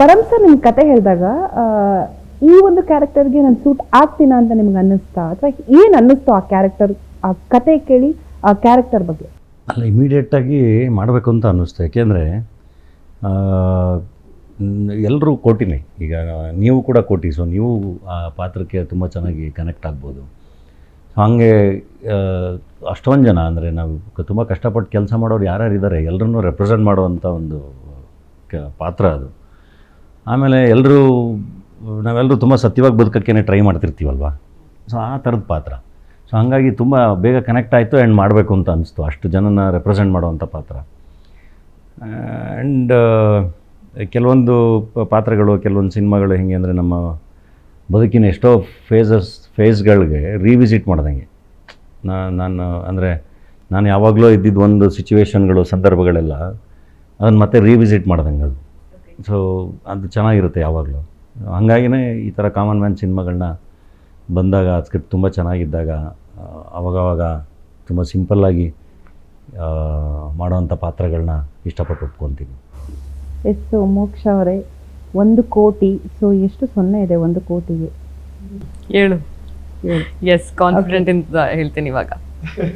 Param sir, ನಿಮ್ಗೆ ಕತೆ ಹೇಳಿದಾಗ ಈ ಒಂದು ಕ್ಯಾರೆಕ್ಟರ್ಗೆ ನಾನು ಸೂಟ್ ಆಗ್ತೀನ ಅಂತ ನಿಮ್ಗೆ ಅನ್ನಿಸ್ತಾ? ಅಥವಾ ಏನು ಅನ್ನಿಸ್ತು ಆ ಕ್ಯಾರೆಕ್ಟರ್ ಆ ಕತೆ ಕೇಳಿ ಆ ಕ್ಯಾರೆಕ್ಟರ್ ಬಗ್ಗೆ? ಅಲ್ಲ ಇಮಿಡಿಯೇಟಾಗಿ ಮಾಡಬೇಕು ಅಂತ ಅನ್ನಿಸ್ತು. ಯಾಕೆಂದರೆ ಎಲ್ಲರೂ ಕೋಟಿನೇ. ಈಗ ನೀವು ಕೂಡ ಕೋಟಿ ಸೊ ನೀವು ಆ ಪಾತ್ರಕ್ಕೆ ತುಂಬ ಚೆನ್ನಾಗಿ ಕನೆಕ್ಟ್ ಆಗ್ಬೋದು. ಹಾಗೆ ಅಷ್ಟೊಂದು ಜನ, ಅಂದರೆ ನಾವು ತುಂಬ ಕಷ್ಟಪಟ್ಟು ಕೆಲಸ ಮಾಡೋರು ಯಾರ್ಯಾರು ಇದ್ದಾರೆ ಎಲ್ಲರನ್ನೂ ರೆಪ್ರೆಸೆಂಟ್ ಮಾಡುವಂಥ ಒಂದು ಪಾತ್ರ ಅದು. ಆಮೇಲೆ ಎಲ್ಲರೂ ನಾವೆಲ್ಲರೂ ತುಂಬ ಸತ್ಯವಾಗಿ ಬದುಕೋಕ್ಕೇ ಟ್ರೈ ಮಾಡ್ತಿರ್ತೀವಲ್ವ? ಸೊ ಆ ಥರದ ಪಾತ್ರ. ಸೊ ಹಾಗಾಗಿ ತುಂಬ ಬೇಗ ಕನೆಕ್ಟ್ ಆಯಿತು ಆ್ಯಂಡ್ ಮಾಡಬೇಕು ಅಂತ ಅನಿಸ್ತು. ಅಷ್ಟು ಜನನ ರೆಪ್ರೆಸೆಂಟ್ ಮಾಡುವಂಥ ಪಾತ್ರ. ಆ್ಯಂಡ್ ಕೆಲವೊಂದು ಪಾತ್ರಗಳು, ಕೆಲವೊಂದು ಸಿನಿಮಾಗಳು ಹೆಂಗೆ ಅಂದರೆ ನಮ್ಮ ಬದುಕಿನ ಎಷ್ಟೋ ಫೇಸಸ್ ಫೇಸ್ಗಳಿಗೆ ರೀವಿಸಿಟ್ ಮಾಡ್ದಂಗೆ. ನಾನು ಅಂದರೆ ನಾನು ಯಾವಾಗಲೂ ಇದ್ದಿದ್ದು ಒಂದು ಸಿಚುವೇಶನ್ಗಳು ಸಂದರ್ಭಗಳೆಲ್ಲ ಅದನ್ನು ಮತ್ತೆ ರೀವಿಸಿಟ್ ಮಾಡ್ದಂಗೆ ಅದು. ಸೊ ಅದು ಚೆನ್ನಾಗಿರುತ್ತೆ ಯಾವಾಗಲೂ. ಹಾಗಾಗಿನೇ ಈ ಥರ ಕಾಮನ್ ಮ್ಯಾನ್ ಸಿನಿಮಾಗಳನ್ನ ಬಂದಾಗ ಸ್ಕ್ರಿಪ್ಟ್ ತುಂಬ ಚೆನ್ನಾಗಿದ್ದಾಗ ಆ, ಅವಾಗವಾಗ ತುಂಬ ಸಿಂಪಲ್ಲಾಗಿ ಮಾಡೋವಂಥ ಪಾತ್ರಗಳನ್ನ ಇಷ್ಟಪಟ್ಟು ಒಪ್ಕೊತೀನಿ. ಎಸ್ ಮೋಕ್ಷ ಅವರೇ ಒಂದು ಕೋಟಿ ಸೊ ಎಷ್ಟು ಸೊನ್ನೆ ಇದೆ ಒಂದು ಕೋಟಿಗೆ? ಹೇಳು. ಎಸ್ ಕಾನ್ಫಿಡೆಂಟ್ ಅಂತ ಹೇಳ್ತೀನಿ ಇವಾಗ.